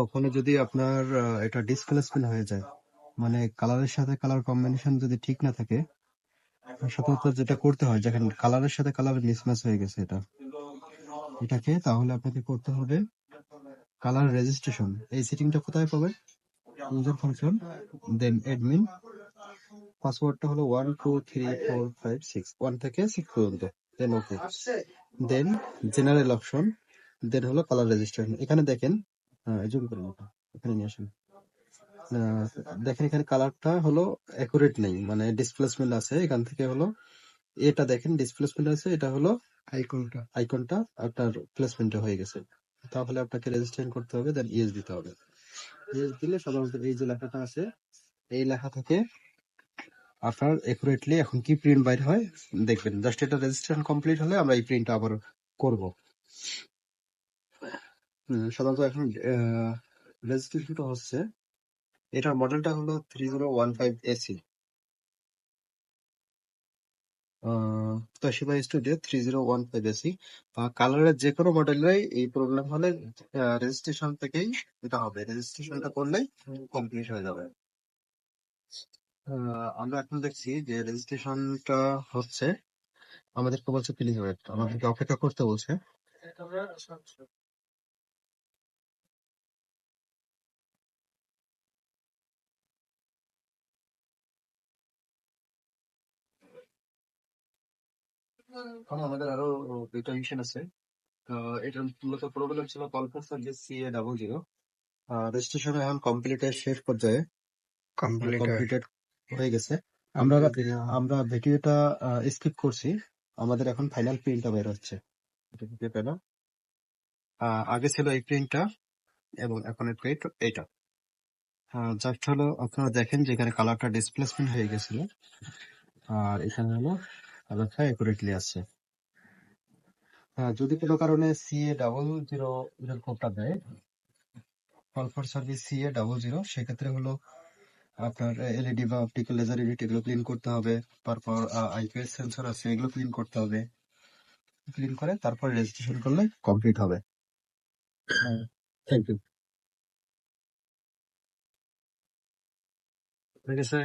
কখনো যদি আপনার এটা ডিসপ্লেসমেন্ট হয়ে যায় মানে কালারের সাথে কালার কম্বিনেশন যদি ঠিক না থাকে, সাধারণত যেটা করতে হয় যেখানে কালারের সাথে কালার মিসম্যাচ হয়ে গেছে এটা। এটাকে তাহলে আপনাকে করতে হবে কালার রেজিস্ট্রেশন এই সেটিংটা কোথায় পাবেন? ইউজার ফাংশন দেন অ্যাডমিন পাসওয়ার্ডটা হলো one two three four five six one থেকে সিক্স পর্যন্ত। দেন ওকে দেন জেনারেল অপশন দেন হলো কালার রেজিস্ট্রেশন এখানে দেখেন জুম করেন এটা এখানে নিয়ে আসেন। দেখেন এখানে কালারটা হলো অ্যাকুরেট নেই মানে ডিসপ্লেসমেন্ট আছে এখান থেকে হলো এটা দেখেন ডিসপ্লেসমেন্ট আছে এটা হলো আইকনটা আইকনটা আপনার প্লেসমেন্টে হয়ে গেছে। তাহলে আপনাকে রেজিস্ট্রেশন করতে হবে দেন ইএস দিতে হবে। ইএস দিলে সাধারণত এই যে লেখাটা আছে এই লেখা থেকে আপনার একুরেটলি এখন কি প্রিন্ট বাইর হয় দেখবেন। জাস্ট এটা রেজিস্ট্রেশন কমপ্লিট হলে আমরা এই প্রিন্টটা আবার করব। সাধারণত এখন রেজিস্ট্রেশন রেজিস্ট্রেশনটা হচ্ছে এটার মডেলটা হলো three zero one five AC Toshiba studio three zero one five AC কালারের যে কোনো মডেলের এই প্রবলেম হলে রেজিস্ট্রেশন থেকেই এটা হবে। রেজিস্ট্রেশনটা করলেই কমপ্লিট হয়ে যাবে। আমরা এখন দেখছি যে রেজিস্ট্রেশনটা হচ্ছে, আমাদেরকে বলছে প্লিজ ওয়েট আমাদেরকে অপেক্ষা করতে বলছে। এখন আমাদের আরও দুইটা মিশন আছে। এটার মূলত প্রবলেম ছিল call for service C A double zero registration এখন কমপ্লিটের শেষ পর্যায়ে। কমপ্লিটেড হয়ে গেছে। আমরা আমরা ভিডিওটা স্কিপ করছি। আমাদের এখন ফাইনাল প্রিন্টটা বের হচ্ছে। আগে ছিল এই প্রিন্টটা এবং এখন এর প্রিন্ট এইটা। জাস্ট হলো আপনারা দেখেন যে এখানে কালারটা ডিসপ্লেসমেন্ট হয়ে গেছিল। আর এখানে হলো কালারটা একুরেটলি আছে। হ্যাঁ যদি কোনো কারণে সিএ ডাবল জিরো এর কোডটা দেয় call for service CA double zero সেক্ষেত্রে হলো আপনার এলইডি বা অপটিক্যাল লেজার ইউনিট এগুলো ক্লিন করতে হবে। তারপর আইপিএস সেন্সর আছে, এগুলো ক্লিন করতে হবে। ক্লিন করে তারপর রেজিস্ট্রেশন করলে কমপ্লিট হবে। থ্যাংক ইউ ঠিক আছে?